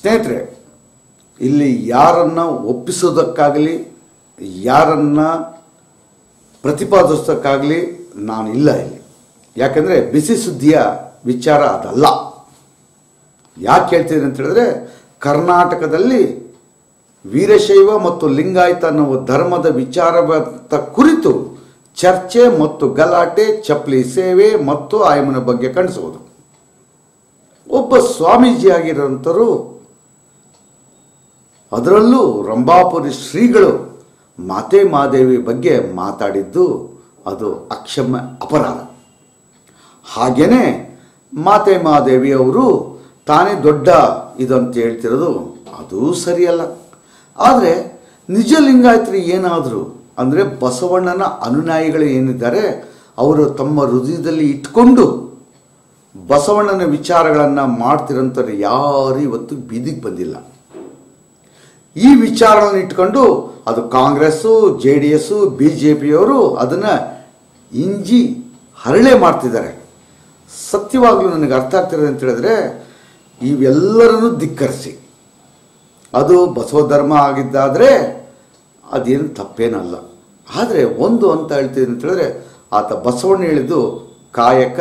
ಸ್ನೇಹಿತರೆ, ಇಲ್ಲಿ ಯಾರನ್ನ ಒಪ್ಪಿಸೋದಕ್ಕಾಗಲಿ, ಯಾರನ್ನ ಪ್ರತಿಪಾದಿಸೋದಕ್ಕಾಗಲಿ ನಾನು ಇಲ್ಲ ಇಲ್ಲಿ. ಯಾಕಂದರೆ ಬಿಸಿ ಸುದ್ದಿಯ ವಿಚಾರ ಅದಲ್ಲ. ಯಾಕೆ ಹೇಳ್ತೀನಿ ಅಂತ ಹೇಳಿದ್ರೆ, ಕರ್ನಾಟಕದಲ್ಲಿ ವೀರಶೈವ ಮತ್ತು ಲಿಂಗಾಯತ ಅನ್ನುವ ಧರ್ಮದ ವಿಚಾರವಂತ ಕುರಿತು ಚರ್ಚೆ ಮತ್ತು ಗಲಾಟೆ, ಚಪ್ಪಲಿ ಸೇವೆ ಮತ್ತು ಆಯಮನ ಬಗ್ಗೆ ಕಾಣಿಸುವುದು ಒಬ್ಬ ಸ್ವಾಮೀಜಿ ಆಗಿರೋಂಥರು ಅದರಲ್ಲೂ ರಂಭಾಪುರಿ ಶ್ರೀಗಳು ಮಾತೆ ಮಾದೇವಿ ಬಗ್ಗೆ ಮಾತಾಡಿದ್ದು ಅದು ಅಕ್ಷಮ್ಯ ಅಪರಾಧ. ಹಾಗೆಯೇ ಮಾತೆ ಮಾದೇವಿ ಅವರು ತಾನೇ ದೊಡ್ಡ ಇದಂತ ಹೇಳ್ತಿರೋದು ಅದು ಸರಿಯಲ್ಲ. ಆದರೆ ನಿಜ ಲಿಂಗಾಯತರು ಏನಾದರೂ ಅಂದರೆ ಬಸವಣ್ಣನ ಅನುಯಾಯಿಗಳು ಏನಿದ್ದಾರೆ ಅವರು ತಮ್ಮ ಹೃದಯದಲ್ಲಿ ಇಟ್ಕೊಂಡು ಬಸವಣ್ಣನ ವಿಚಾರಗಳನ್ನು ಮಾಡ್ತಿರೋಂಥವ್ರು ಯಾರು ಇವತ್ತು ಬೀದಿಗೆ ಬಂದಿಲ್ಲ. ಈ ವಿಚಾರಗಳನ್ನು ಇಟ್ಕೊಂಡು ಅದು Congress, J D S, B J ಪಿಯವರು ಅದನ್ನು ಇಂಜಿ ಹರಳೆ ಮಾಡ್ತಿದ್ದಾರೆ. ಸತ್ಯವಾಗಲೂ ನನಗೆ ಅರ್ಥ ಆಗ್ತಿರೋದು ಅಂತ ಹೇಳಿದ್ರೆ, ಇವೆಲ್ಲರನ್ನು ಧಿಕ್ಕರಿಸಿ. ಅದು ಬಸವ ಧರ್ಮ ಆಗಿದ್ದಾದರೆ ಅದೇನು ತಪ್ಪೇನಲ್ಲ. ಆದರೆ ಒಂದು ಅಂತ ಹೇಳ್ತೀನಿ ಅಂತ ಹೇಳಿದ್ರೆ, ಆತ ಬಸವಣ್ಣ ಹೇಳಿದ್ದು ಕಾಯಕ,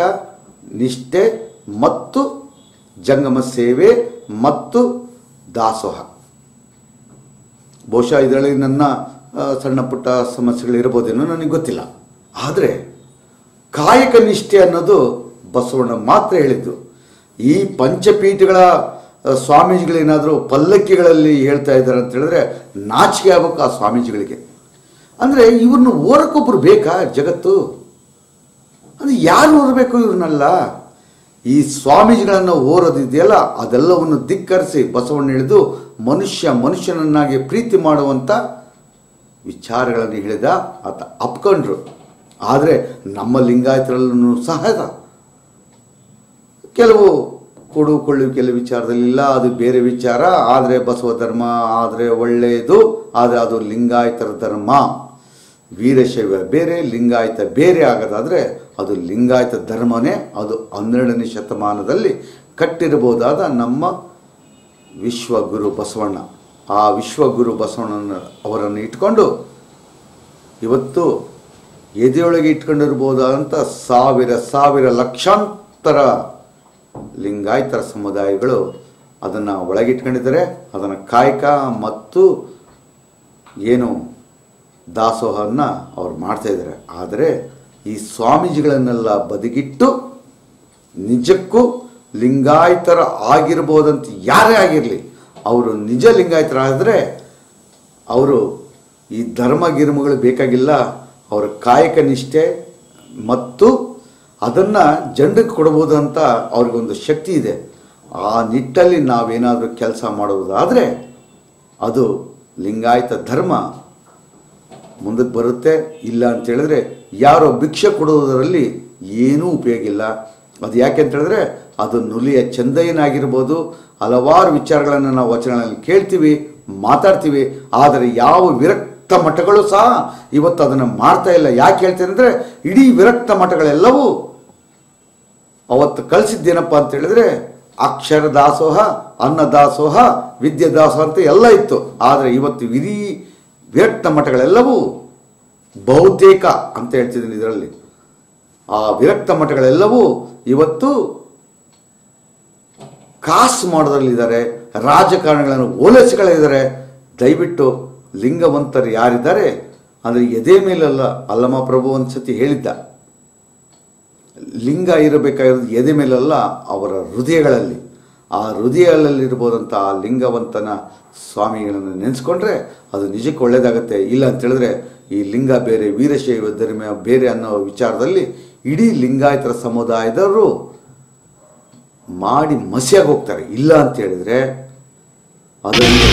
ನಿಷ್ಠೆ ಮತ್ತು ಜಂಗಮ ಸೇವೆ ಮತ್ತು ದಾಸೋಹ. ಬಹುಶಃ ಇದರಲ್ಲಿ ನನ್ನ ಸಣ್ಣ ಪುಟ್ಟ ಸಮಸ್ಯೆಗಳಿರ್ಬೋದೇನೋ ನನಗೆ ಗೊತ್ತಿಲ್ಲ. ಆದರೆ ಕಾಯಕ ನಿಷ್ಠೆ ಅನ್ನೋದು ಬಸವಣ್ಣ ಮಾತ್ರ ಹೇಳಿದ್ದು. ಈ ಪಂಚಪೀಠಗಳ ಸ್ವಾಮೀಜಿಗಳೇನಾದರೂ ಪಲ್ಲಕ್ಕಿಗಳಲ್ಲಿ ಹೇಳ್ತಾ ಇದ್ದಾರೆ ಅಂತ ಹೇಳಿದ್ರೆ ನಾಚಿಕೆ ಆಗ್ಬೇಕು ಆ ಸ್ವಾಮೀಜಿಗಳಿಗೆ. ಅಂದರೆ ಇವ್ರನ್ನ ಓರಕ್ಕೊಬ್ರು ಬೇಕಾ ಜಗತ್ತು? ಅಂದರೆ ಯಾರು ಓದಬೇಕು ಇವ್ರನ್ನೆಲ್ಲ? ಈ ಸ್ವಾಮೀಜಿಗಳನ್ನು ಓರೋದಿದೆಯಲ್ಲ, ಅದೆಲ್ಲವನ್ನು ಧಿಕ್ಕರಿಸಿ ಬಸವಣ್ಣ ಹೇಳಿದು ಮನುಷ್ಯ ಮನುಷ್ಯನನ್ನಾಗಿ ಪ್ರೀತಿ ಮಾಡುವಂಥ ವಿಚಾರಗಳನ್ನು ಹೇಳಿದ ಆತ ಅಪ್ಕೊಂಡ್ರು. ಆದರೆ ನಮ್ಮ ಲಿಂಗಾಯತರಲ್ಲೂ ಸಹ ಕೆಲವು ಕೊಡು ಕೆಲವು ವಿಚಾರದಲ್ಲಿಲ್ಲ ಅದು ಬೇರೆ ವಿಚಾರ, ಆದರೆ ಬಸವ ಧರ್ಮ, ಆದರೆ ಒಳ್ಳೆಯದು, ಆದರೆ ಅದು ಲಿಂಗಾಯತರ ಧರ್ಮ. ವೀರಶೈವ ಬೇರೆ, ಲಿಂಗಾಯತ ಬೇರೆ ಆಗೋದಾದರೆ ಅದು ಲಿಂಗಾಯತ ಧರ್ಮನೇ, ಅದು ಹನ್ನೆರಡನೇ ಶತಮಾನದಲ್ಲಿ ಕಟ್ಟಿರಬಹುದಾದ ನಮ್ಮ ವಿಶ್ವಗುರು ಬಸವಣ್ಣ. ಆ ವಿಶ್ವಗುರು ಬಸವಣ್ಣನ ಅವರನ್ನು ಇಟ್ಕೊಂಡು ಇವತ್ತು ಎದೆಯೊಳಗೆ ಇಟ್ಕೊಂಡಿರ್ಬೋದಾದಂಥ ಸಾವಿರ ಸಾವಿರ ಲಕ್ಷಾಂತರ ಲಿಂಗಾಯತರ ಸಮುದಾಯಗಳು ಅದನ್ನು ಒಳಗಿಟ್ಕೊಂಡಿದ್ದಾರೆ. ಅದನ್ನು ಕಾಯಕ ಮತ್ತು ಏನು ದಾಸೋಹವನ್ನು ಅವ್ರು ಮಾಡ್ತಾಯಿದ್ದಾರೆ ಆದರೆ ಈ ಸ್ವಾಮೀಜಿಗಳನ್ನೆಲ್ಲ ಬದಿಗಿಟ್ಟು ನಿಜಕ್ಕೂ ಲಿಂಗಾಯತರ ಆಗಿರ್ಬೋದಂತ ಯಾರೇ ಆಗಿರಲಿ, ಅವರು ನಿಜ ಲಿಂಗಾಯತರಾದರೆ ಅವರು ಈ ಧರ್ಮ ಗಿರ್ಮಗಳು ಬೇಕಾಗಿಲ್ಲ, ಅವರ ಕಾಯಕ ನಿಷ್ಠೆ ಮತ್ತು ಅದನ್ನು ಜನರಿಗೆ ಕೊಡ್ಬೋದು ಅಂತ ಅವ್ರಿಗೊಂದು ಶಕ್ತಿ ಇದೆ. ಆ ನಿಟ್ಟಲ್ಲಿ ನಾವೇನಾದರೂ ಕೆಲಸ ಮಾಡುವುದಾದರೆ ಅದು ಲಿಂಗಾಯತ ಧರ್ಮ. ಮುಂದಕ್ಕೆ ಬರುತ್ತೆ, ಇಲ್ಲ ಅಂತ ಹೇಳಿದ್ರೆ ಯಾರೋ ಭಿಕ್ಷೆ ಕೊಡುವುದರಲ್ಲಿ ಏನೂ ಉಪಯೋಗ ಇಲ್ಲ. ಅದು ಯಾಕೆ ಅಂತ ಹೇಳಿದ್ರೆ ಅದು ನುಲಿಯ ಚಂದಯ್ಯನಾಗಿರ್ಬೋದು. ಹಲವಾರು ವಿಚಾರಗಳನ್ನು ನಾವು ವಚನಗಳಲ್ಲಿ ಕೇಳ್ತೀವಿ, ಮಾತಾಡ್ತೀವಿ, ಆದರೆ ಯಾವ ವಿರಕ್ತ ಮಠಗಳು ಸಹ ಇವತ್ತು ಅದನ್ನು ಮಾಡ್ತಾ ಇಲ್ಲ. ಯಾಕೆ ಹೇಳ್ತೇನೆ ಅಂದರೆ ಇಡೀ ವಿರಕ್ತ ಮಠಗಳೆಲ್ಲವೂ ಅವತ್ತು ಕಳಿಸಿದ್ದೇನಪ್ಪ ಅಂತ ಹೇಳಿದ್ರೆ ಅಕ್ಷರ ದಾಸೋಹ, ಅನ್ನ ದಾಸೋಹ, ವಿದ್ಯೆ ದಾಸೋಹ ಅಂತ ಎಲ್ಲ ಇತ್ತು. ಆದರೆ ಇವತ್ತು ಇಡೀ ವಿರಕ್ತ ಮಠಗಳೆಲ್ಲವೂ ಬಹುತೇಕ ಅಂತ ಹೇಳ್ತಿದ್ದೀನಿ ಇದರಲ್ಲಿ. ಆ ವಿರಕ್ತ ಮಠಗಳೆಲ್ಲವೂ ಇವತ್ತು ಕಾಸು ಮಾಡೋದ್ರಲ್ಲಿದ್ದಾರೆ, ರಾಜಕಾರಣಿಗಳನ್ನು ಓಲೈಸಿಗಳಿದ್ದಾರೆ ದಯವಿಟ್ಟು ಲಿಂಗವಂತರು ಯಾರಿದ್ದಾರೆ ಅಂದರೆ ಎದೆ ಮೇಲಲ್ಲ ಅಲ್ಲಮ ಪ್ರಭು ಒಂದು ಸತಿ ಹೇಳಿದ್ದ. ಲಿಂಗ ಇರಬೇಕಾಗಿರೋದು ಎದೆ ಮೇಲಲ್ಲ ಅವರ ಹೃದಯಗಳಲ್ಲಿ. ಆ ಹೃದಯದಲ್ಲಿರ್ಬೋದಂಥ ಆ ಲಿಂಗವಂತನ ಸ್ವಾಮಿಗಳನ್ನು ನೆನೆಸ್ಕೊಂಡ್ರೆ ಅದು ನಿಜಕ್ಕೆ ಒಳ್ಳೆಯದಾಗುತ್ತೆ ಇಲ್ಲ ಅಂತೇಳಿದ್ರೆ ಈ ಲಿಂಗ ಬೇರೆ ವೀರಶೈವ ಧರ್ಮ ಬೇರೆ ಅನ್ನೋ ವಿಚಾರದಲ್ಲಿ ಇಡೀ ಲಿಂಗಾಯತರ ಸಮುದಾಯದವರು ಮಾಡಿ ಮಸಿಯಾಗಿ ಹೋಗ್ತಾರೆ. ಇಲ್ಲ ಅಂತ ಹೇಳಿದ್ರೆ ಅದರಲ್ಲಿ